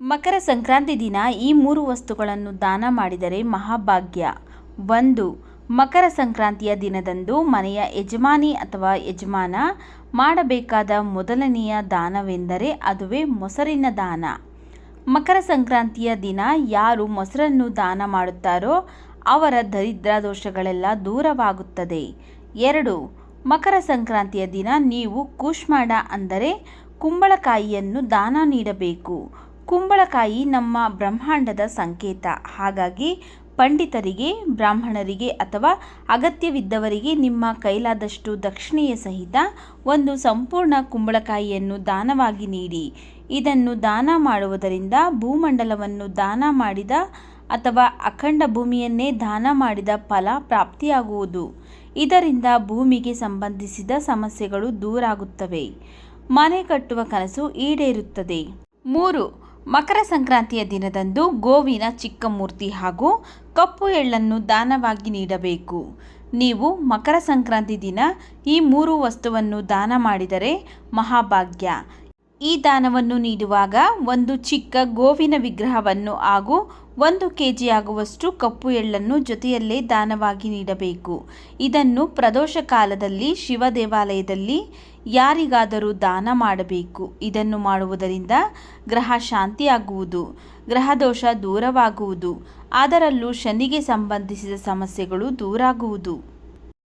ಮಕರ ಸಂಕ್ರಾಂತಿ ದಿನ ಈ ಮೂರು ವಸ್ತುಗಳನ್ನು ದಾನ ಮಾಡಿದರೆ ಮಹಾಭಾಗ್ಯ. ಒಂದು, ಮಕರ ಸಂಕ್ರಾಂತಿಯ ದಿನದಂದು ಮನೆಯ ಯಜಮಾನಿ ಅಥವಾ ಯಜಮಾನ ಮಾಡಬೇಕಾದ ಮೊದಲನೆಯ ದಾನವೆಂದರೆ ಅದುವೇ ಮೊಸರಿನ ದಾನ. ಮಕರ ಸಂಕ್ರಾಂತಿಯ ದಿನ ಯಾರು ಮೊಸರನ್ನು ದಾನ ಮಾಡುತ್ತಾರೋ ಅವರ ದರಿದ್ರ ದೋಷಗಳೆಲ್ಲ ದೂರವಾಗುತ್ತದೆ. ಎರಡು, ಮಕರ ಸಂಕ್ರಾಂತಿಯ ದಿನ ನೀವು ಕೂಶ್ಮಾಡ ಅಂದರೆ ಕುಂಬಳಕಾಯಿಯನ್ನು ದಾನ ನೀಡಬೇಕು. ಕುಂಬಳಕಾಯಿ ನಮ್ಮ ಬ್ರಹ್ಮಾಂಡದ ಸಂಕೇತ. ಹಾಗಾಗಿ ಪಂಡಿತರಿಗೆ, ಬ್ರಾಹ್ಮಣರಿಗೆ ಅಥವಾ ಅಗತ್ಯವಿದ್ದವರಿಗೆ ನಿಮ್ಮ ಕೈಲಾದಷ್ಟು ದಕ್ಷಿಣೆಯ ಸಹಿತ ಒಂದು ಸಂಪೂರ್ಣ ಕುಂಬಳಕಾಯಿಯನ್ನು ದಾನವಾಗಿ ನೀಡಿ. ಇದನ್ನು ದಾನ ಮಾಡುವುದರಿಂದ ಭೂಮಂಡಲವನ್ನು ದಾನ ಮಾಡಿದ ಅಥವಾ ಅಖಂಡ ಭೂಮಿಯನ್ನೇ ದಾನ ಮಾಡಿದ ಫಲ ಪ್ರಾಪ್ತಿಯಾಗುವುದು. ಇದರಿಂದ ಭೂಮಿಗೆ ಸಂಬಂಧಿಸಿದ ಸಮಸ್ಯೆಗಳು ದೂರಾಗುತ್ತವೆ. ಮನೆ ಕಟ್ಟುವ ಕನಸು ಈಡೇರುತ್ತದೆ. ಮೂರು ಮಕರ ಸಂಕ್ರಾಂತಿಯ ದಿನದಂದು ಗೋವಿನ ಚಿಕ್ಕ ಮೂರ್ತಿ ಹಾಗೂ ಕಪ್ಪು ಎಳ್ಳನ್ನು ದಾನವಾಗಿ ನೀಡಬೇಕು. ನೀವು ಮಕರ ಸಂಕ್ರಾಂತಿ ದಿನ ಈ ಮೂರು ವಸ್ತುವನ್ನು ದಾನ ಮಾಡಿದರೆ ಮಹಾಭಾಗ್ಯ. ಈ ದಾನವನ್ನು ನೀಡುವಾಗ ಒಂದು ಚಿಕ್ಕ ಗೋವಿನ ವಿಗ್ರಹವನ್ನು ಹಾಗೂ ಒಂದು ಕೆ ಆಗುವಷ್ಟು ಕಪ್ಪು ಎಳ್ಳನ್ನು ಜೊತೆಯಲ್ಲೇ ದಾನವಾಗಿ ನೀಡಬೇಕು. ಇದನ್ನು ಪ್ರದೋಷ ಕಾಲದಲ್ಲಿ ಶಿವ ದೇವಾಲಯದಲ್ಲಿ ಯಾರಿಗಾದರೂ ದಾನ ಮಾಡಬೇಕು. ಇದನ್ನು ಮಾಡುವುದರಿಂದ ಗ್ರಹ ಶಾಂತಿಯಾಗುವುದು ಗ್ರಹದೋಷ ದೂರವಾಗುವುದು, ಅದರಲ್ಲೂ ಶನಿಗೆ ಸಂಬಂಧಿಸಿದ ಸಮಸ್ಯೆಗಳು ದೂರಾಗುವುದು.